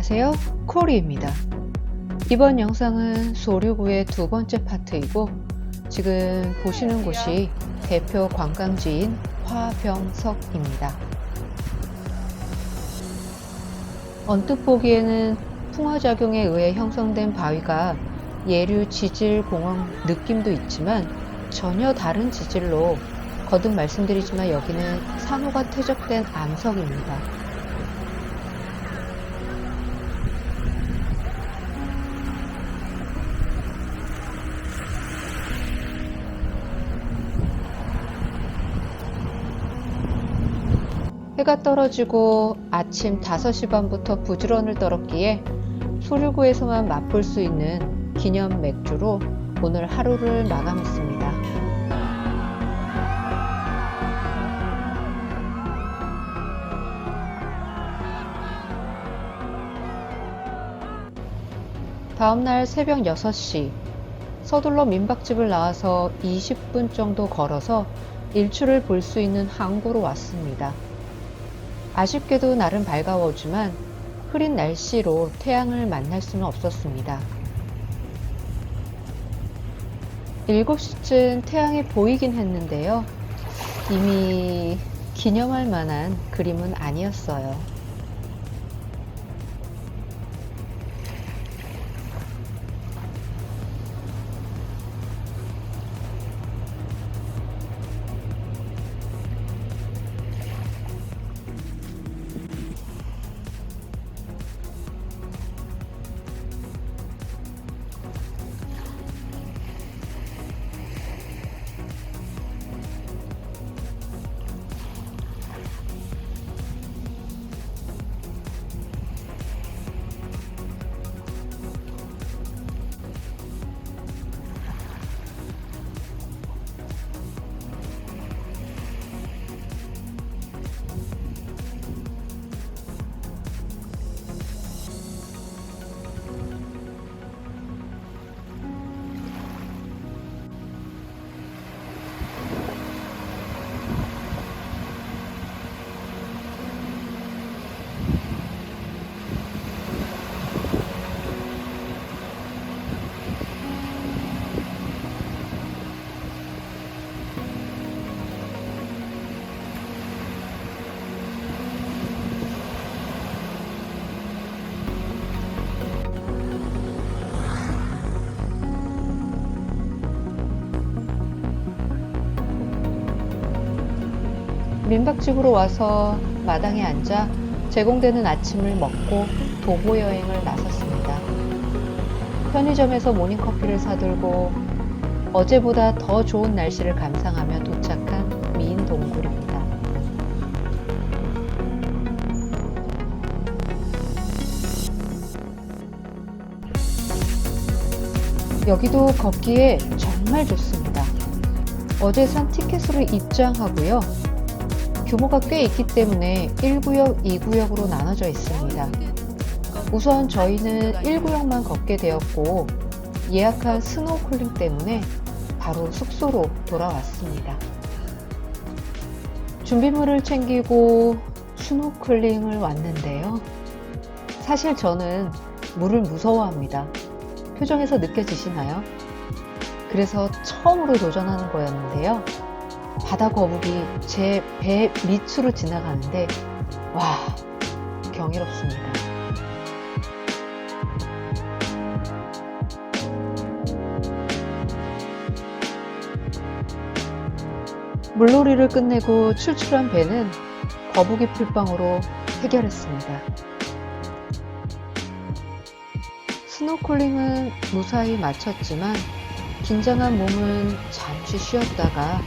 안녕하세요. 코리입니다. 이번 영상은 소류구의 두 번째 파트이고 지금 보시는 곳이 대표 관광지인 화병석입니다. 언뜻 보기에는 풍화작용에 의해 형성된 바위가 예류 지질 공원 느낌도 있지만 전혀 다른 지질로 거듭 말씀드리지만 여기는 산호가 퇴적된 암석입니다. 해가 떨어지고 아침 5시 반부터 부지런을 떨었기에 소류구에서만 맛볼 수 있는 기념 맥주로 오늘 하루를 마감했습니다. 다음날 새벽 6시 서둘러 민박집을 나와서 20분 정도 걸어서 일출을 볼 수 있는 항구로 왔습니다. 아쉽게도 날은 밝아오지만 흐린 날씨로 태양을 만날 수는 없었습니다. 7시쯤 태양이 보이긴 했는데요. 이미 기념할 만한 그림은 아니었어요. 민박집으로 와서 마당에 앉아 제공되는 아침을 먹고 도보 여행을 나섰습니다. 편의점에서 모닝커피를 사들고 어제보다 더 좋은 날씨를 감상하며 도착한 미인 동굴입니다. 여기도 걷기에 정말 좋습니다. 어제 산 티켓으로 입장하고요. 규모가 꽤 있기 때문에 1구역, 2구역으로 나눠져 있습니다. 우선 저희는 1구역만 걷게 되었고 예약한 스노우쿨링 때문에 바로 숙소로 돌아왔습니다. 준비물을 챙기고 스노클링을 왔는데요. 사실 저는 물을 무서워합니다. 표정에서 느껴지시나요? 그래서 처음으로 도전하는 거였는데요. 바다 거북이 제 배 밑으로 지나가는데 와 경이롭습니다. 물놀이를 끝내고 출출한 배는 거북이 풀빵으로 해결했습니다. 스노클링은 무사히 마쳤지만 긴장한 몸은 잠시 쉬었다가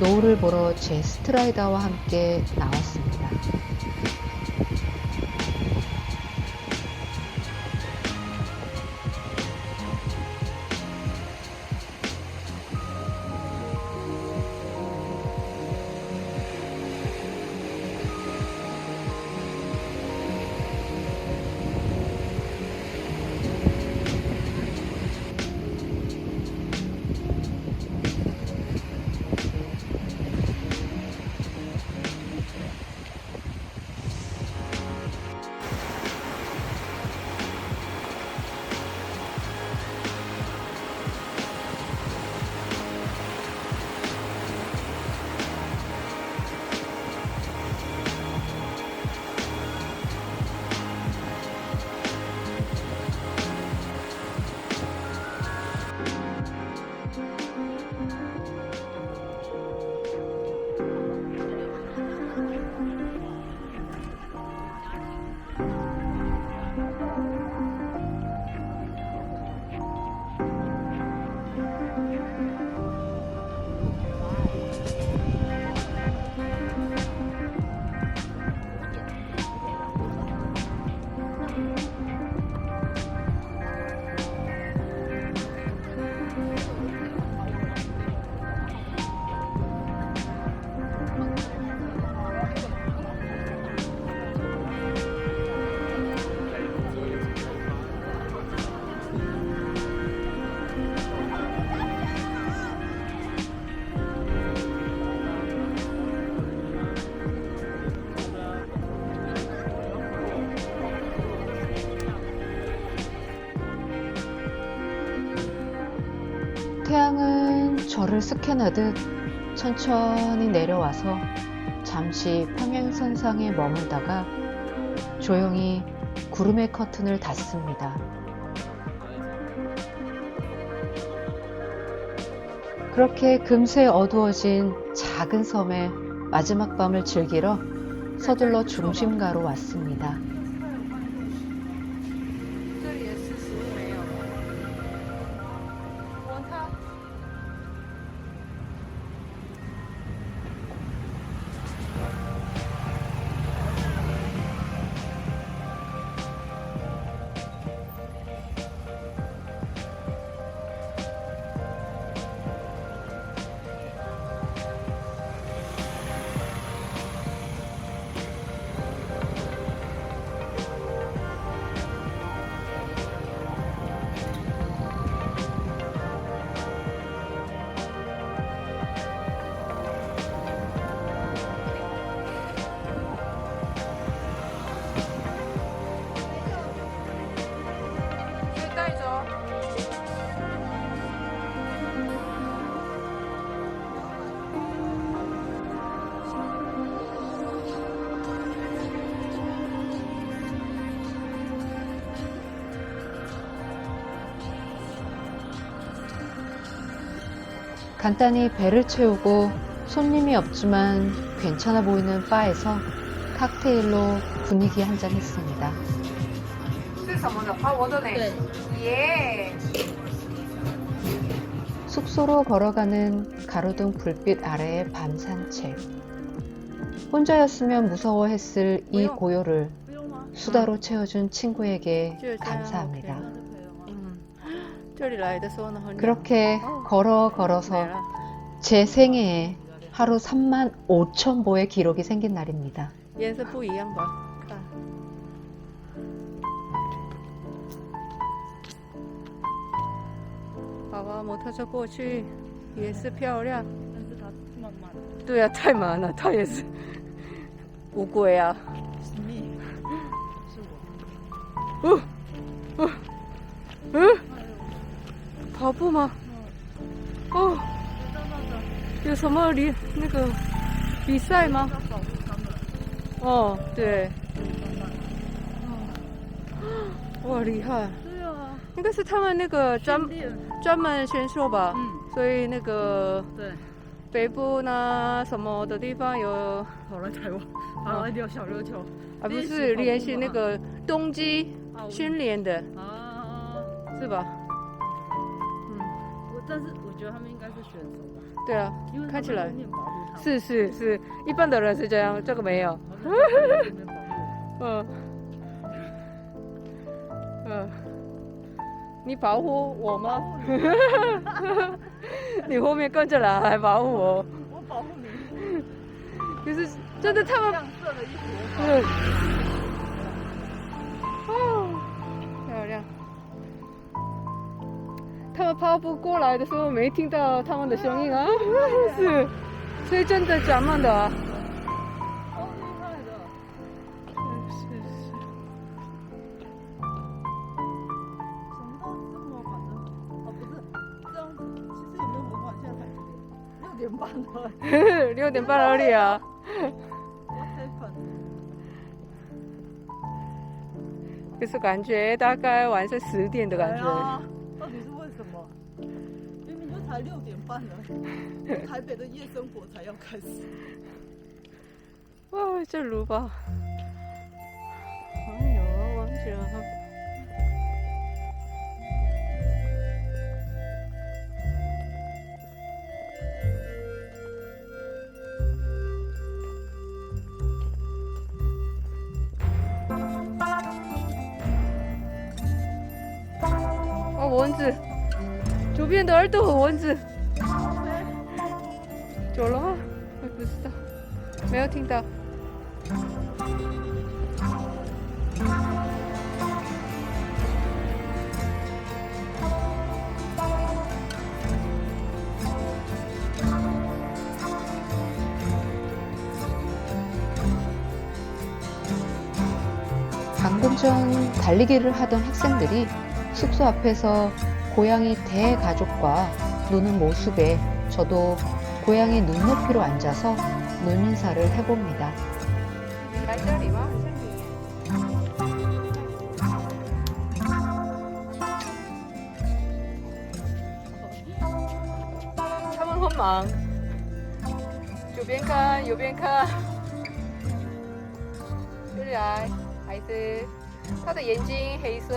노을을 보러 제 스트라이더와 함께 나왔습니다. 저를 스캔하듯 천천히 내려와서 잠시 평행선상에 머물다가 조용히 구름의 커튼을 닫습니다. 그렇게 금세 어두워진 작은 섬의 마지막 밤을 즐기러 서둘러 중심가로 왔습니다. 간단히 배를 채우고 손님이 없지만 괜찮아 보이는 바에서 칵테일로 분위기 한 잔 했습니다. 숙소로 걸어가는 가로등 불빛 아래의 밤 산책. 혼자였으면 무서워했을 이 고요를 수다로 채워준 친구에게 감사합니다. 그렇게 걸어 걸어서 美了。 제 생애에 하루 3만 5천 보의 기록이 생긴 날입니다. 颜色不一样吧？看，好吧，摩托车过去也是漂亮。但是它慢慢的，对啊，太忙了，它也是乌龟啊。 跑步吗？哦，有什么比那个比赛吗？哦，对。哇，厉害！对啊，应该是他们那个专，专门选手吧，嗯，所以那个对，北部呢什么的地方有，跑来台湾，跑来溜小热球，而不是联系那个冬季啊，我训练的，啊，是吧？但是我觉得他们应该是选手吧，对啊，因为看起来。是是是，一般的人是这样，这个没有。嗯，嗯，你保护我吗？你。后面跟着来还保护我，我保护你，就是真的他们，亮色的衣服，跑步过来的时候没听到他们的声音啊，是，所以真的假慢的啊。好厉害的。是是。什么都这么晚的，哦不是这样子，其实也没有很晚，现在才六点半了。六点半而已啊。就是感觉大概晚上十点的感觉。六点半了，台北的夜生活才要开始。哇，这如吧。哎呦，忘记了。哦，蚊子，左边的耳朵有 졸라 벌써 매어팅다. 방금 전 달리기를 하던 학생들이 숙소 앞에서 고양이 대가족과 노는 모습에 저도 고양이 눈높이로 앉아서 눈 인사를 해봅니다. 사문 혼망. 요비엔카 요비엔카. 뚜리아이 아이스. 사드 엔진 헤이스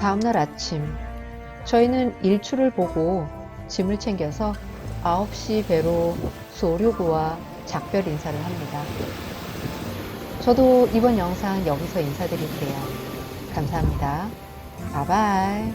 다음날 아침 저희는 일출을 보고 짐을 챙겨서 9시 배로 소류구와 작별 인사를 합니다. 저도 이번 영상 여기서 인사드릴게요. 감사합니다. 바이바이.